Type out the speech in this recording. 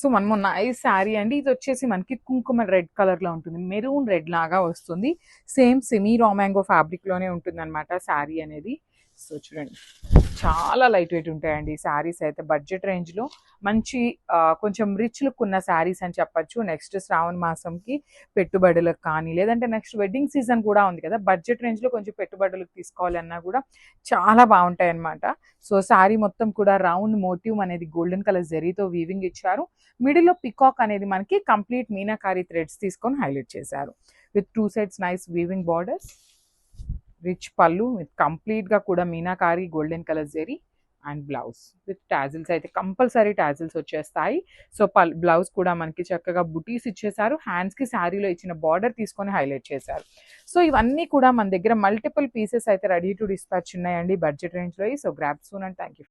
So మనం nice sari అండి ఇది వచ్చేసి మనకి కుంకుమ రెడ్ కలర్లో ఉంటుంది. మెరూన్ రెడ్ లాగా వస్తుంది. సేమ్ సెమీ రామాంగో ఫ్యాబ్రిక్లోనే ఉంటుంది అనమాట శారీ అనేది. సో చూడండి. చాలా లైట్ వెయిట్ ఉంటాయండి శారీస్ అయితే. బడ్జెట్ రేంజ్లో మంచి కొంచెం రిచ్ లుక్ ఉన్న శారీస్ అని చెప్పొచ్చు. నెక్స్ట్ శ్రావణ మాసంకి పెట్టుబడులకు కానీ లేదంటే నెక్స్ట్ వెడ్డింగ్ సీజన్ కూడా ఉంది కదా. బడ్జెట్ రేంజ్లో కొంచెం పెట్టుబడులకు తీసుకోవాలన్నా కూడా చాలా బాగుంటాయి అన్నమాట సో శారీ మొత్తం కూడా రౌండ్ మోటివ్ అనేది గోల్డెన్ కలర్ జరీతో వీవింగ్ ఇచ్చారు. మిడిల్లో పికాక్ అనేది మనకి కంప్లీట్ మీనాకారి థ్రెడ్స్ తీసుకొని హైలైట్ చేశారు. With two sides nice weaving borders. Rich pallu with కంప్లీట్గా కూడా meenakari golden colour zari and blouse with tassels అయితే కంపల్సరీ టాజిల్స్ వచ్చేస్తాయి. సో పల్ బ్లౌజ్ కూడా మనకి చక్కగా బుటీస్ ఇచ్చేసారు హ్యాండ్స్కి శారీలో ఇచ్చిన బార్డర్ తీసుకొని హైలైట్ చేశారు సో ఇవన్నీ కూడా మన దగ్గర మల్టిపుల్ పీసెస్ అయితే రెడీ టు డిస్పాచ్ ఉన్నాయండి బడ్జెట్ రేంజ్లో so grab soon and thank you